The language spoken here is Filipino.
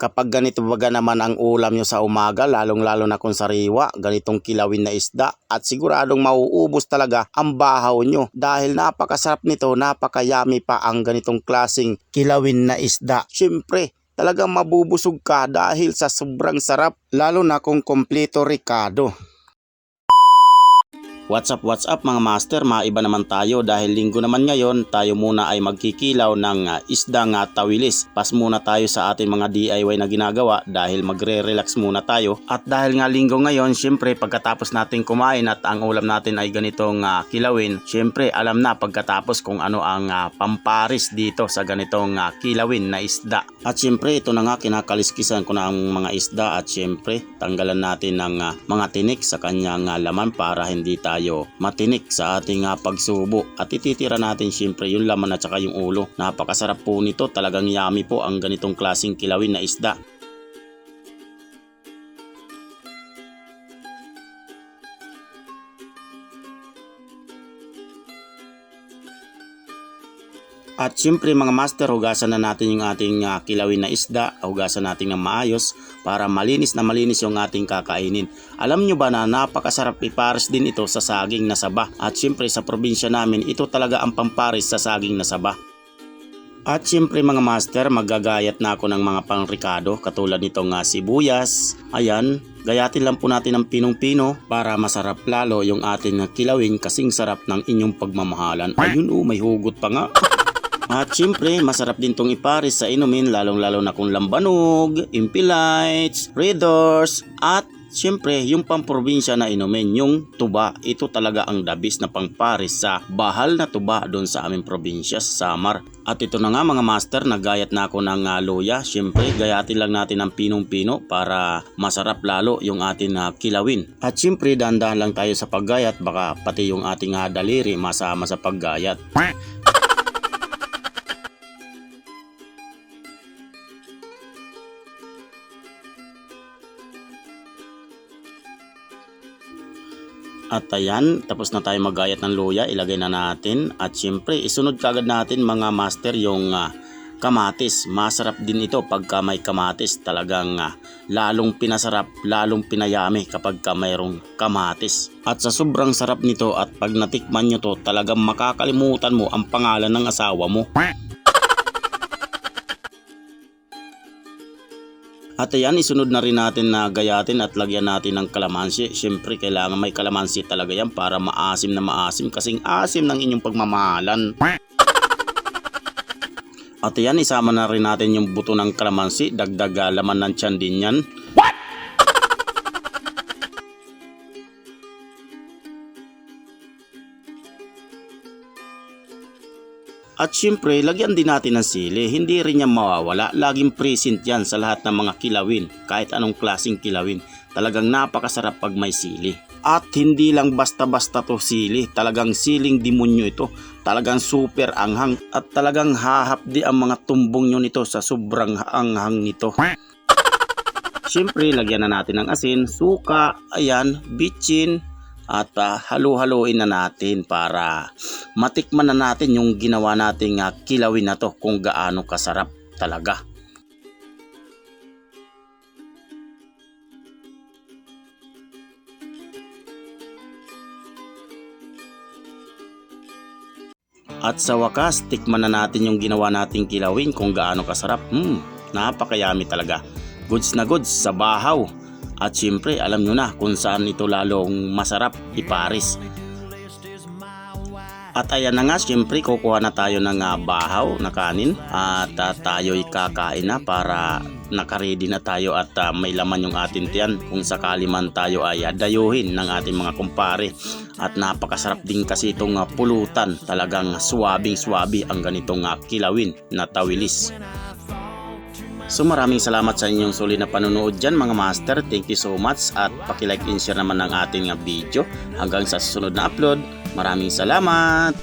Kapag ganito baga naman ang ulam nyo sa umaga, lalong-lalo na kung sariwa, ganitong kilawin na isda, at siguradong mauubos talaga ang bahaw nyo. Dahil napakasarap nito, napakayami pa ang ganitong klasing kilawin na isda. Siyempre, talagang mabubusog ka dahil sa sobrang sarap, lalo na kung kompleto ricado. What's up, what's up mga master? Maiba naman tayo dahil linggo naman ngayon tayo muna ay magkikilaw ng ah, isdang tawilis. Pas muna tayo sa ating mga DIY na ginagawa dahil magre-relax muna tayo. At dahil nga linggo ngayon, syempre pagkatapos natin kumain at ang ulam natin ay ganitong ah, kilawin, syempre alam na pagkatapos kung ano ang ah, pamparis dito sa ganitong ah, kilawin na isda. At syempre ito na nga kinakaliskisan ko na ang mga isda at syempre tanggalan natin ng ah, mga tinik sa kanyang ah, laman para hindi tayo matinik sa ating ah, pagsubo at ititira natin syempre yung laman at saka yung ulo. Napakasarap po nito, talagang yummy po ang ganitong klaseng kilawin na isda. At syempre mga master, hugasan na natin yung ating ah, kilawin na isda, hugasan natin ng maayos para malinis na malinis yung ating kakainin. Alam nyo ba na napakasarap ipares din ito sa saging na saba? At syempre sa probinsya namin, ito talaga ang pampares sa saging na saba. At syempre mga master, magagayat na ako ng mga pangrikado katulad nitong nga sibuyas. Ayan, gayatin lang po natin ng pinong-pino para masarap lalo yung ating kilawin kasing sarap ng inyong pagmamahalan. Ayun oh, may hugot pa nga. At syempre, masarap din tong ipares sa inumin lalong-lalo na kung lambanog, impilites, readers, at syempre yung pamprobinsya na inumin, yung tuba. Ito talaga ang dabis na pangpares sa bahal na tuba doon sa aming probinsya sa Samar. At ito na nga mga master, nagayat na ako ng ah, luya. Syempre, gayatin lang natin ng pinong-pino para masarap lalo yung ating ah, kilawin. At syempre, dahan-dahan lang tayo sa paggayat, baka pati yung ating ah, daliri masama sa paggayat. At ayan, tapos na tayo magayat ng luya, ilagay na natin. At syempre, isunod kagad natin mga master yung ah, kamatis. Masarap din ito pagka may kamatis. Talagang ah, lalong pinasarap, lalong pinayami kapag ka mayroong kamatis. At sa sobrang sarap nito at pag natikman nyo to, talagang makakalimutan mo ang pangalan ng asawa mo. At ayan, isunod na rin natin na gayatin at lagyan natin ng kalamansi. Siyempre, kailangan may kalamansi talaga yan para maasim na maasim kasing asim ng inyong pagmamahalan. At ayan, isama na rin natin yung buto ng kalamansi. Dagdag ah, laman ng tiyan din yan. At syempre, lagyan din natin ng sili. Hindi rin yan mawawala. Laging present yan sa lahat ng mga kilawin. Kahit anong klaseng kilawin. Talagang napakasarap pag may sili. At hindi lang basta-basta to sili. Talagang siling demonyo ito. Talagang super anghang. At talagang hahapdi ang mga tumbong nyo nito sa sobrang anghang nito. Siyempre, lagyan na natin ng asin, suka, ayan, bitchin, at ah, halu-haluin na natin para matikman na natin yung ginawa nating ah, kilawin na to kung gaano kasarap talaga. At sa wakas, tikman na natin yung ginawa nating kilawin kung gaano kasarap. Hmm, napakayami talaga. Goods na goods sa bahaw. At syempre, alam nyo na kung saan ito lalong masarap iparis. At ayan na nga, syempre kukuha na tayo ng ah, bahaw na kanin at ah, tayo'y kakain na para nakaredy na tayo at ah, may laman yung ating tiyan kung sakali man tayo ay dayuhin ng ating mga kumpare. At napakasarap din kasi itong pulutan, talagang swabing swabi ang ganitong kilawin na tawilis. So maraming salamat sa inyong suli na panonood dyan mga master. Thank you so much at pakilike and share naman ng ating ah, video. Hanggang sa susunod na upload. Maraming salamat!